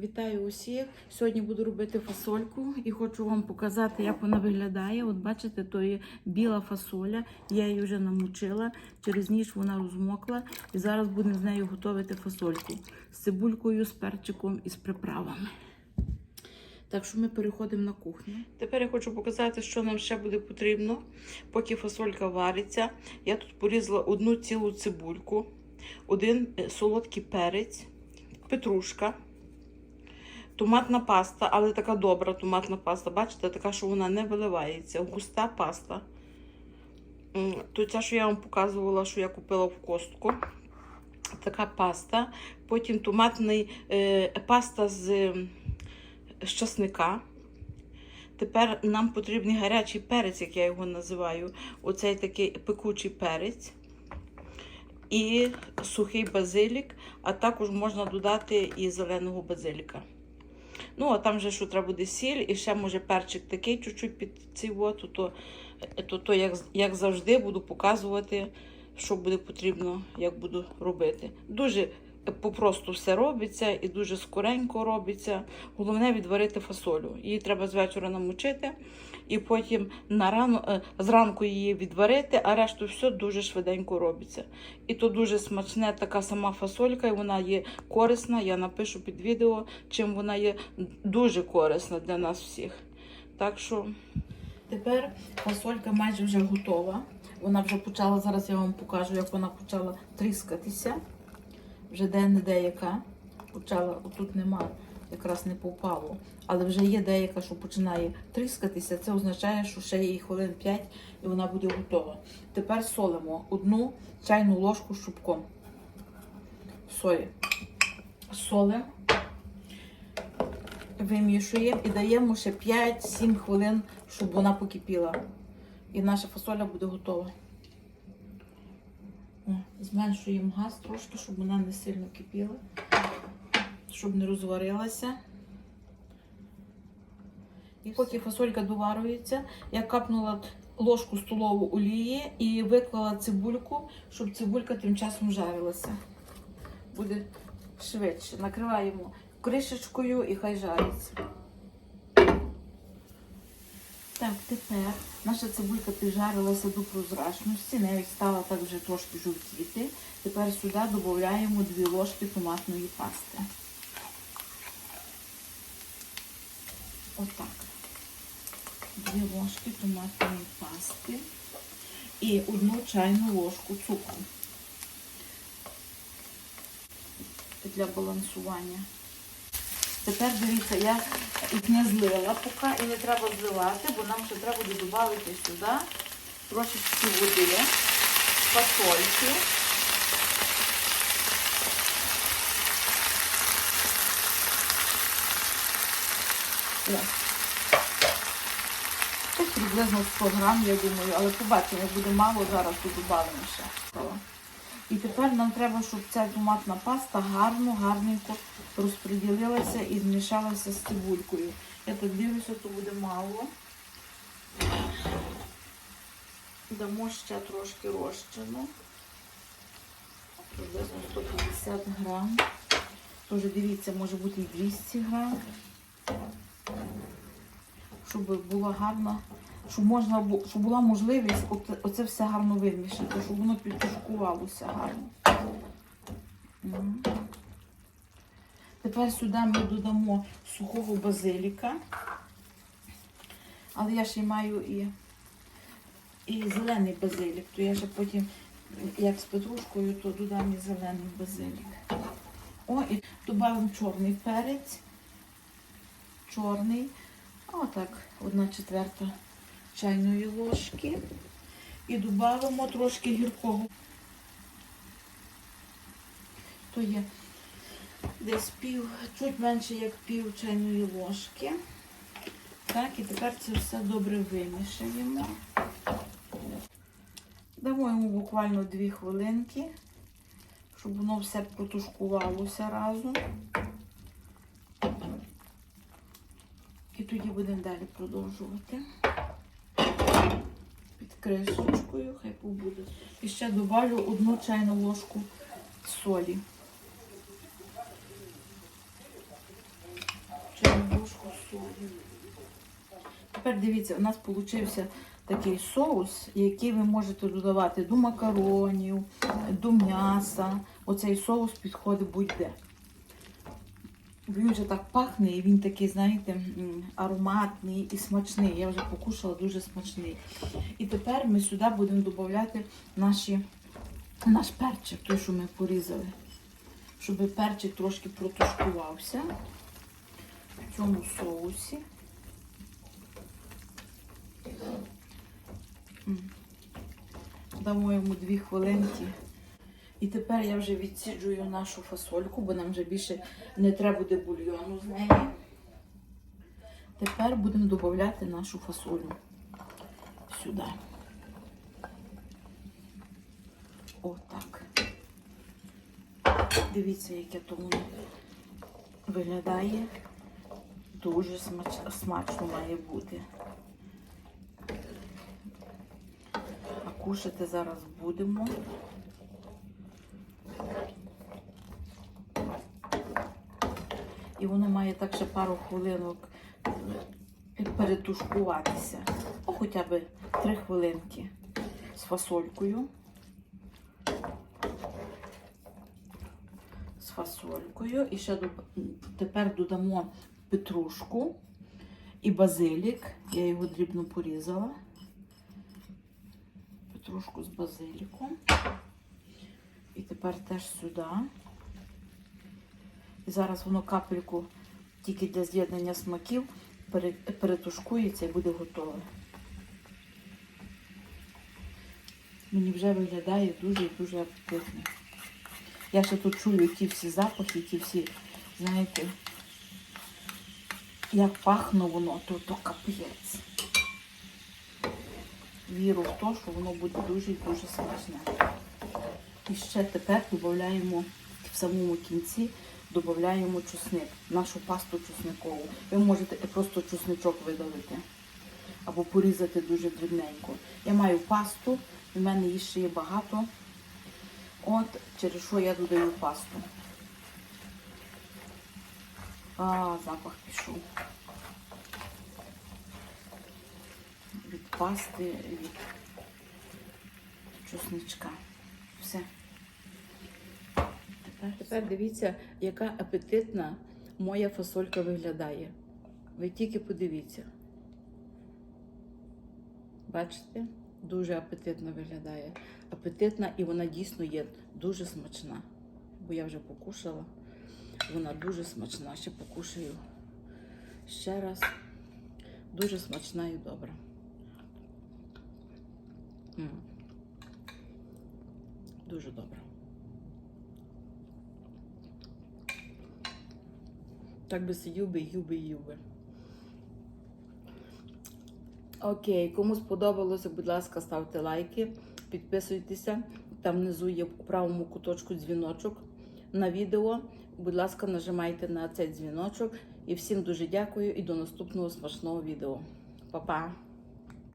Вітаю усіх! Сьогодні буду робити фасольку і хочу вам показати, як вона виглядає. От бачите, то є біла фасоля. Я її вже намочила. Через ніч вона розмокла. І зараз будемо з нею готувати фасольку з цибулькою, з перчиком і з приправами. Так що ми переходимо на кухню. Тепер я хочу показати, що нам ще буде потрібно, поки фасолька вариться. Я тут порізала одну цілу цибульку, один е, солодкий перець, петрушка. Томатна паста, але така добра томатна паста. Бачите, така, що вона не виливається. Густа паста. То ця, що я вам показувала, що я купила в костку. Така паста. Потім томатний е, паста з, з часника. Тепер нам потрібний гарячий перець, як я його називаю. Оцей такий пекучий перець. І сухий базилік, а також можна додати і зеленого базиліка. Ну, а там вже що треба буде сіль, і ще може перчик такий чуть-чуть під цей воду, то, то, то як, як завжди буду показувати, що буде потрібно, як буду робити. Дуже попросту все робиться і дуже скоренько робиться. Головне відварити фасолю. Її треба з вечора намочити, і потім на рано, е, зранку її відварити, а решту все дуже швиденько робиться. І то дуже смачне така сама фасолька, і вона є корисна. Я напишу під відео, чим вона є дуже корисна для нас всіх. Так що тепер фасолька майже вже готова. Вона вже почала, зараз я вам покажу, як вона почала тріскатися. Вже де-не деяка почала, отут нема, якраз не попало. Але вже є деяка, що починає тріскатися. Це означає, що ще їй хвилин 5 і вона буде готова. Тепер солимо одну чайну ложку з шубком сої. Солимо, вимішуємо і даємо ще 5-7 хвилин, щоб вона покипіла. І наша фасоля буде готова. Зменшуємо газ трошки, щоб вона не сильно кипіла, щоб не розварилася. І поки фасолька доварюється, я капнула ложку столову олії і виклала цибульку, щоб цибулька тим часом жарилася. Буде швидше. Накриваємо кришечкою і хай жариться. Так, тепер наша цибулька піджарилася до прозрачності, навіть стала так вже трошки жовтіти. Тепер сюди додаємо 2 ложки томатної пасти. Отак. 2 ложки томатної пасти і одну чайну ложку цукру для балансування. Тепер дивіться, я їх не злила поки і не треба зливати, бо нам ще треба буде додати сюди трошечки води, фасольки. Приблизно 100 грам, я думаю, але побачимо, буде мало, зараз додамо ще. І тепер нам треба, щоб ця томатна паста гарно, гарненько розподілилася і змішалася з цибулькою. Я так дивлюся, то буде мало. Дамо ще трошки розчину. Приблизно 150 грам. Тож дивіться, може бути і 200 грам. Щоб була гарна, щоб можна щоб була можливість оце- все гарно вимішати, щоб воно підтушкувалося гарно. Тепер сюди ми додамо сухого базиліка. Але я ще маю і, і зелений базилік, то я ще потім, як з петрушкою, то додам і зелений базилік. О, і додамо чорний перець. Чорний. Отак, одна четверта чайної ложки. І додамо трошки гіркого. То є десь пів, чуть менше як пів чайної ложки. Так, і тепер це все добре вимішаємо. Дамо йому буквально 2 хвилинки, щоб воно все протушкувалося разом. І тоді будемо далі продовжувати. Під кришечкою, хай побуде. І ще добавлю одну чайну ложку солі. Чайну ложку солі. Тепер дивіться, у нас получився такий соус, який ви можете додавати до макаронів, до м'яса. Оцей соус підходить будь-де. Він вже так пахне, і він такий, знаєте, ароматний і смачний. Я вже покушала дуже смачний. І тепер ми сюди будемо додавати наші, наш перчик, той, що ми порізали. Щоб перчик трошки протушкувався в цьому соусі. Дамо йому дві хвилинки. І тепер я вже відсіджую нашу фасольку, бо нам вже більше не треба буде бульйону з неї. Тепер будемо додати нашу фасолю сюди. Отак. Дивіться, яке то воно виглядає. Дуже смач... смачно має бути. А кушати зараз будемо. І воно має так ще пару хвилинок е, перетушкуватися. О, хоча б три хвилинки з фасолькою. З фасолькою. І ще тепер додамо петрушку і базилік. Я його дрібно порізала. Петрушку з базиліком. І тепер теж сюди. І зараз воно капельку тільки для з'єднання смаків перетушкується і буде готове. Мені вже виглядає дуже і дуже апетитно. Я ще тут чую ті всі запахи, ті всі, знаєте, як пахне воно, то, то капець. Віру в те, що воно буде дуже і дуже смачне. І ще тепер додаємо в самому кінці додаємо чесник, нашу пасту чесникову. Ви можете просто чесничок видалити або порізати дуже дрібненько. Я маю пасту, в мене її ще є багато. От через що я додаю пасту. А, запах пішов. Від пасти, від чесничка. Все. Тепер, дивіться, яка апетитна моя фасолька виглядає. Ви тільки подивіться. Бачите? Дуже апетитно виглядає. Апетитна і вона дійсно є дуже смачна. Бо я вже покушала. Вона дуже смачна. Ще покушаю ще раз. Дуже смачна і добра. Дуже добра. Так би сидів юби, юби. Окей, кому сподобалося, будь ласка, ставте лайки, підписуйтеся. Там внизу є в правому куточку дзвіночок на відео. Будь ласка, нажимайте на цей дзвіночок. І всім дуже дякую і до наступного смачного відео. Па-па!